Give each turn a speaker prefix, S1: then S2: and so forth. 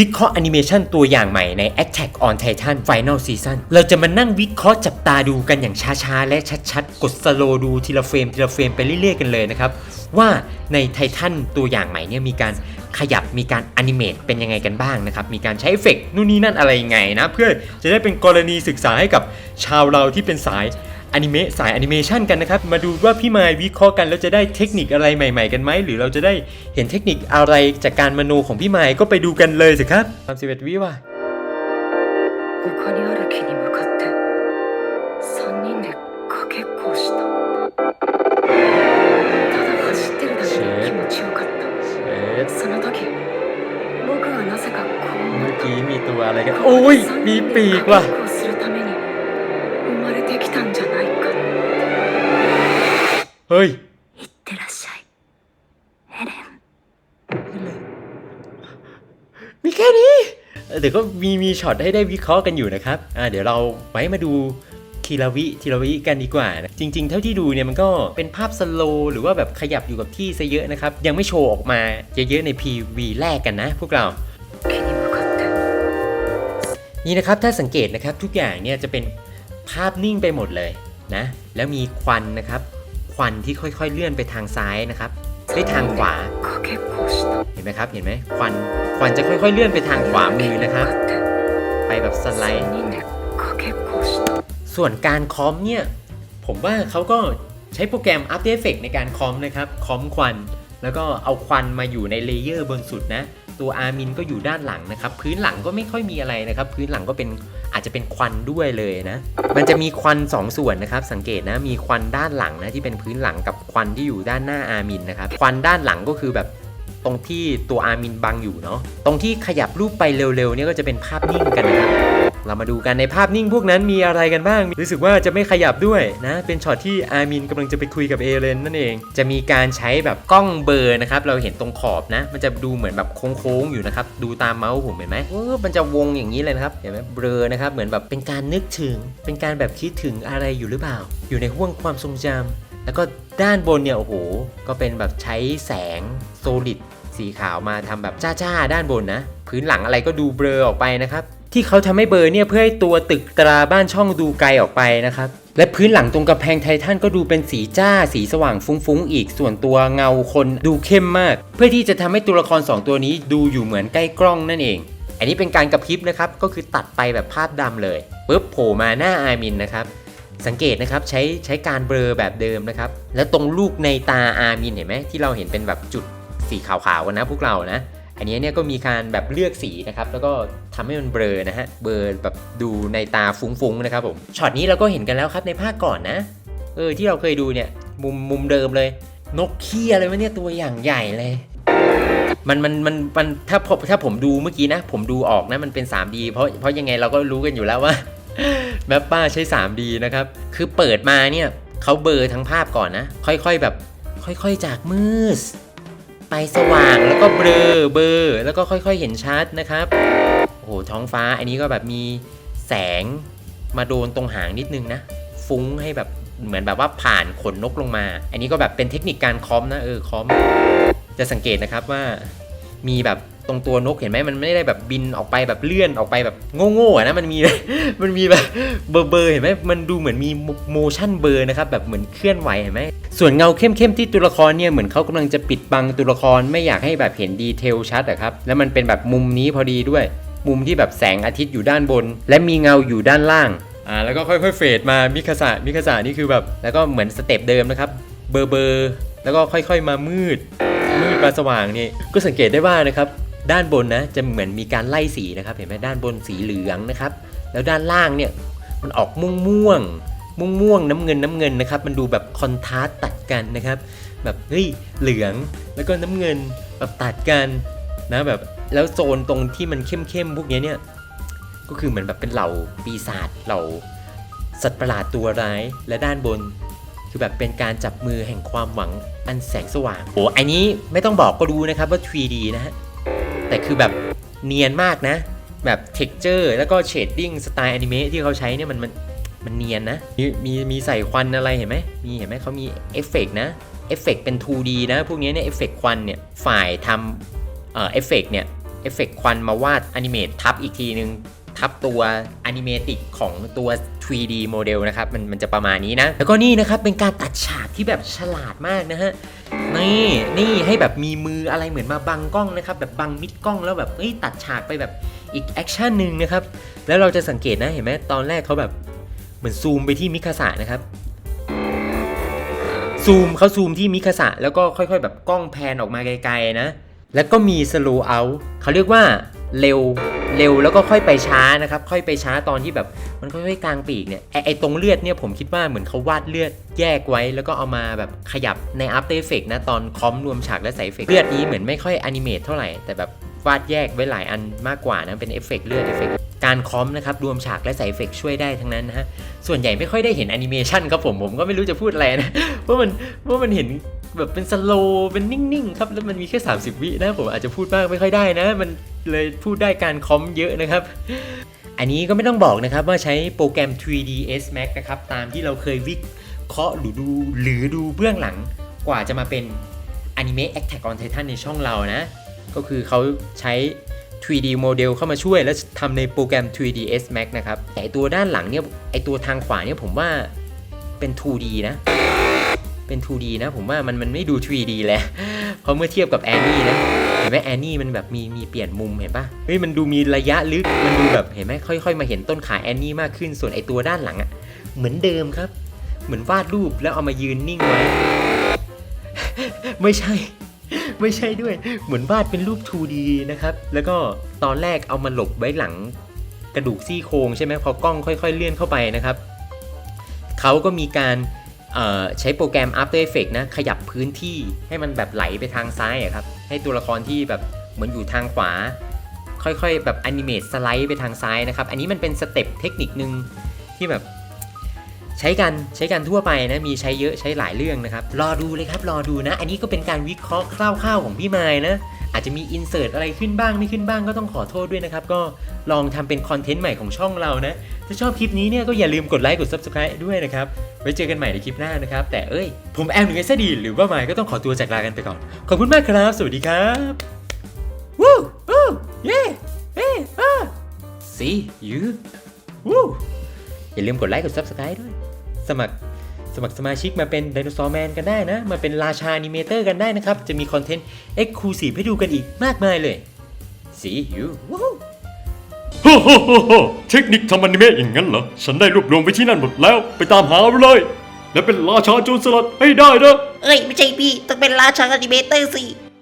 S1: วิเคราะห์แอนิเมชันตัวอย่างใหม่ใน Attack on Titan Final Season เราจะมานั่งวิเคราะห์จับตาดูกันอย่างช้าๆ และชัดๆ กดสโลดูทีละเฟรมทีละเฟรมไปเรื่อยๆ กันเลยนะครับ ว่าในไททันตัวอย่างใหม่เนี่ยมีการขยับมีการแอนิเมตเป็นยังไงกันบ้างนะครับ มีการใช้เอฟเฟกต์นู่นนี่นั่นอะไรยังไงนะ เพื่อจะได้เป็นกรณีศึกษาให้กับชาวเราที่เป็นสาย อนิเมะสายแอนิเมชันกันนะครับ มาดูว่าพี่มายวิเคราะห์กันแล้วจะได้เทคนิคอะไรใหม่ ๆ กันไหม หรือเราจะได้เห็นเทคนิคอะไรจากการมโนของพี่มายก็ไปดูกันเลยสิครับสามสิบเอ็ดวิว่ะเมื่อกี้มีตัวอะไรกัน โอ้ย มีปีกว่ะ เฮ้ย
S2: いってらっしゃいエレン
S1: มีแค่นี้เออเดี๋ยวก็มีมีช็อตให้ได้วิเคราะห์กันอยู่นะครับอ่าเดี๋ยวเราไว้มาดูทีละวิทีละวิกันดีกว่านะจริง ๆ เท่าที่ดูเนี่ยมันก็เป็นภาพสโลว์หรือว่าแบบขยับอยู่กับที่ซะเยอะนะครับ ยังไม่โชว์ออกมาเยอะๆใน PV แรกกันนะ พวกเรา
S2: 木に向かって
S1: นี่นะครับถ้าสังเกตนะครับทุกอย่างเนี่ยจะเป็นภาพนิ่งไปหมดเลยนะ แล้วมีควันนะครับ ควันที่ค่อยๆ เลื่อนไปทางซ้ายนะครับไปทางขวา เห็นไหมครับ เห็นไหมควันควันจะค่อยๆ เลื่อนไปทางขวามือนะครับ ไปแบบสไลด์ ส่วนการคอมเนี่ย ผมว่าเขาก็ใช้โปรแกรม After Effects ในการคอมนะครับ คอมควัน แล้วก็เอาควันมาอยู่ในเลเยอร์บนสุดนะ ตัวอาร์มินก็อยู่ด้านหลังนะครับ พื้นหลังก็ไม่ค่อยมีอะไรนะครับ พื้นหลังก็เป็นอาจจะเป็นควันด้วยเลยนะ มันจะมีควัน 2ส่วนนะครับ สังเกตนะ มีควันด้านหลังนะที่เป็นพื้นหลังกับควันที่อยู่ด้านหน้าอาร์มินนะครับ ควันด้านหลังก็คือแบบตรงที่ตัวอาร์มินบังอยู่เนาะ ตรงที่ขยับรูปไปเร็วๆเนี่ยก็จะเป็นภาพนิ่งกันนะครับ เรามาดูกันในภาพนิ่งพวกนั้นมีอะไรกันบ้าง รู้สึกว่าจะไม่ขยับด้วยนะ เป็นช็อตที่อาร์มินกำลังจะไปคุยกับเอเลนนั่นเอง จะมีการใช้แบบกล้องเบอร์นะครับ เราเห็นตรงขอบนะ มันจะดูเหมือนแบบโค้งๆอยู่นะครับ ดูตามเมาส์ผมเห็นไหมเออมันจะวงอย่างนี้เลยนะครับ เห็นไหมเบลอนะครับ เหมือนแบบเป็นการนึกถึง เป็นการแบบคิดถึงอะไรอยู่หรือเปล่า อยู่ในห่วงความทรงจำแล้วก็ด้านบนเนี่ยโอ้โห ก็เป็นแบบใช้แสงโซลิดสีขาวมาทำแบบจ้าๆด้านบนนะ พื้นหลังอะไรก็ดูเบลอออกไปนะครับ ที่เขาทำให้เบลอเนี่ยเพื่อให้ตัวตึกตราบ้านช่องดูไกลออกไปนะครับและพื้นหลังตรงกระแพงไททันก็ดูเป็นสีจ้าสีสว่างฟุ้งๆ อีกส่วนตัวเงาคนดูเข้มมาก เพื่อที่จะทำให้ตัวละคร 2 ตัวนี้ดูอยู่เหมือนใกล้กล้องนั่นเอง อันนี้เป็นการกระพริบนะครับก็คือตัดไปแบบภาพดำเลยปุ๊บโผล่มาหน้าอาร์มินนะครับสังเกตนะครับใช้ใช้การเบลอแบบเดิมนะครับ แล้วตรงลูกในตาอาร์มินเห็นไหมที่เราเห็นเป็นแบบจุดสีขาวๆกันนะพวกเรานะ อันนี้เนี่ยก็มีการแบบเลือกสีนะครับแล้วก็ทำให้มันเบลอนะฮะเบลอแบบดูในตาฟุ้งๆนะครับผมช็อตนี้เราก็เห็นกันแล้วครับในภาคก่อนนะเออที่เราเคยดูเนี่ยมุมมุมเดิมเลย นกเขี้ยอะไรวะเนี่ยตัวอย่างใหญ่เลยมันมันมันมันถ้าผมถ้าผมดูเมื่อกี้นะ ผมดูออกนะมันเป็น 3D เพราะเพราะยังไงเราก็รู้กันอยู่แล้วว่าแมปป้าใช้ 3D นะครับ คือเปิดมาเนี่ยเขาเบลอทั้งภาพก่อนนะ ค่อยๆแบบ ค่อยๆจากมืด ไปสว่างแล้วก็เบลอเบอร์แล้วก็ค่อยๆเห็นชัดนะครับโอ้โหท้องฟ้าอันนี้ก็แบบมีแสงมาโดนตรงหางนิดนึงนะ ฟุ้งให้แบบเหมือนแบบว่าผ่านขนนกลงมา อันนี้ก็แบบเป็นเทคนิคการคอมนะเออคอมจะสังเกตนะครับว่ามีแบบ ตรงตัวนกเห็นไหมมันไม่ได้แบบบินออกไปแบบเลื่อนออกไปแบบโง่ๆอะนะมันมีมันมีแบบเบอร์เบอร์เห็นไหมมันดูเหมือนมีโมชั่นเบอร์นะครับแบบเหมือนเคลื่อนไหวเห็นไหมส่วนเงาเข้มๆที่ตัวละครเนี่ยเหมือนเขากำลังจะปิดบังตัวละครไม่อยากให้แบบเห็นดีเทลชัดอะครับแล้วมันเป็นแบบมุมนี้พอดีด้วย มุมที่แบบแสงอาทิตย์อยู่ด้านบน และมีเงาอยู่ด้านล่างอ่าแล้วก็ค่อยๆเฟดมามิคาสะมิคาสะนี่คือแบบ แล้วก็เหมือนสเต็ปเดิมนะครับเบอร์เบอร์แล้วก็ค่อยๆมามืดมืดมาสว่างนี่ก็สังเกตได้ว่านะครับ ด้านบนนะจะเหมือนมีการไล่สีนะครับ เห็นไหมด้านบนสีเหลืองนะครับ แล้วด้านล่างเนี่ยมันออกม่วงม่วงม่วงม่วงน้ำเงินน้ำเงินนะครับ มันดูแบบคอนทราสต์ตัดกันนะครับ แบบเฮ้ยเหลืองแล้วก็น้ำเงินแบบตัดกันนะแบบแล้วโซนตรงที่มันเข้มๆพวกนี้เนี่ยก็คือเหมือนแบบเป็นเหล่าปีศาจเหล่าสัตว์ประหลาดตัวร้ายและด้านบน คือแบบเป็นการจับมือแห่งความหวังอันแสงสว่างโอ้อันนี้ไม่ต้องบอกก็รู้นะครับว่า 3D นะฮะ แต่คือแบบเนียนมากนะ แบบ texture แล้วก็ shading สไตล์อนิเมะที่เขาใช้เนี่ยมันมันมันเนียนนะมีมีมีใส่ควันอะไรเห็นไหมมีเห็นไหมเขามีเอฟเฟกต์นะเอฟเฟกต์เป็น 2D นะ พวกนี้เนี่ยเอฟเฟกต์ควันเนี่ยฝ่ายทำเอ่อเอฟเฟกต์เนี่ยเอฟเฟกต์ควันมาวาดอนิเมตทับอีกทีนึงทับตัวอนิเมติกของตัว 3D โมเดลนะครับ มันมันจะประมาณนี้นะ แล้วก็นี่นะครับ เป็นการตัดฉากที่แบบฉลาดมากนะฮะ นี่นี่ให้แบบมีมืออะไรเหมือนมาบังกล้องนะครับแบบบังมิดกล้องแล้วแบบเอ้ยตัดฉากไปแบบอีกแอคชั่นหนึ่งนะครับแล้วเราจะสังเกตนะเห็นไหมตอนแรกเขาแบบเหมือนซูมไปที่มิคาสะนะครับซูมเขาซูมที่มิคาสะแล้วก็ค่อยๆ แบบกล้องแพนออกมาไกลๆนะ แล้วก็มีสโลว์เอาเขาเรียกว่าเร็ว เร็วแล้วก็ค่อยไปช้านะครับ ค่อยไปช้าตอนที่แบบมันค่อยๆกลางปีกเนี่ยไอไอตรงเลือดเนี่ยผมคิดว่าเหมือนเขาวาดเลือดแยกไว้ แล้วก็เอามาแบบขยับใน After Effects นะตอนคอมรวมฉากและใส่เอฟเฟกเลือดนี้เหมือนไม่ค่อยอนิเมตเท่าไหร่แต่แบบวาดแยกไว้หลายอันมากกว่านะเป็นเอฟเฟกต์เลือดเอฟเฟกต์การคอมนะครับรวมฉากและใส่เอฟเฟกช่วยได้ทั้งนั้นนะฮะส่วนใหญ่ไม่ค่อยได้เห็นแอนิเมชันครับผมผมก็ไม่รู้จะพูดอะไรนะเพราะมันเพราะมันเห็น แบบเป็นสโลว์เป็นนิ่งๆครับแล้วมันมีแค่ 30 วินะผมอาจจะพูดมากไม่ค่อยได้นะ มันเลยพูดได้การคอมเยอะนะครับ อันนี้ก็ไม่ต้องบอกนะครับว่าใช้โปรแกรม 3ds Max นะครับตามที่เราเคยวิเคราะห์หรือดูหรือดูเบื้องหลังกว่าจะมาเป็น Anime Attack on Titan ในช่องเรานะ ก็คือเขาใช้ 3D โมเดลเข้ามาช่วย แล้วทำในโปรแกรม 3ds Max นะครับแต่ตัวด้านหลังเนี่ยไอตัวทางขวาเนี่ยผมว่าเป็น 2D นะ เป็น 2D นะ ผมว่ามันมันไม่ดู 3D แล้ว เพราะเมื่อเทียบกับแอนนี่นะ เห็นไหมแอนนี่มันแบบมีมีเปลี่ยนมุมเห็นปะเฮ้ยมันดูมีระยะลึก มันดูแบบเห็นไหมค่อย ๆ มาเห็นต้นขาแอนนี่มากขึ้น ส่วนไอตัวด้านหลังอะ่ะเหมือนเดิมครับ เหมือนวาดรูปแล้วเอามายืนนิ่งไว้ ไม่ใช่ไม่ใช่ด้วย เหมือนวาดเป็นรูป 2D นะครับ แล้วก็ตอนแรกเอามาหลบไว้หลังกระดูกซี่โครงใช่ไหมพอกล้องค่อย ๆ เลื่อนเข้าไปนะครับ เขาก็มีการ ใช้โปรแกรม After Effects นะ ขยับพื้นที่ให้มันแบบไหลไปทางซ้ายครับ ให้ตัวละครที่แบบเหมือนอยู่ทางขวา ค่อยๆ แบบแอนิเมตสไลด์ไปทางซ้ายนะครับ อันนี้มันเป็นสเต็ปเทคนิคนึงที่แบบใช้กันใช้กันทั่วไปนะ มีใช้เยอะใช้หลายเรื่องนะครับ รอดูเลยครับ รอดูนะ อันนี้ก็เป็นการวิเคราะห์คร่าวๆของพี่มายนะ อาจจะมีอินเสิร์ตอะไรขึ้นบ้างไม่ขึ้นบ้างก็ต้องขอโทษด้วยนะครับ ก็ลองทำเป็นคอนเทนต์ใหม่ของช่องเรานะ ถ้าชอบคลิปนี้เนี่ยก็อย่าลืมกดไลค์กด Subscribe ด้วยนะครับ ไว้เจอกันใหม่ในคลิปหน้านะครับ แต่เอ้ย ผมแอมหนึ่งไอซดี หรือว่าไมค์ก็ต้องขอตัวจากลากันไปก่อน ขอบคุณมากครับ สวัสดีครับวู้วู้เย้เฮ้อ่า see you วู้อย่าลืมกดไลค์กด Subscribe ด้วย สมัคร สมัครสมาชิกมาเป็นไดโนเสาร์แมนกันได้นะ มาเป็นราชาอนิเมเตอร์กันได้นะครับ จะมีคอนเทนต์ Exclusive ให้ดูกันอีกมากมายเลย see you วู้
S3: ฮ่าฮ่าฮ่าฮ่าเทคนิคทำอนิเมะอย่างนั้นเหรอ ฉันได้รวบรวมไว้ที่นั่นหมดแล้ว ไปตามหาเลย และเป็นราชาโจรสลัดให้ได้นะ
S4: เอ้ย ไม่ใช่พี่ ต้องเป็นราชาอนิเมเตอร์สิ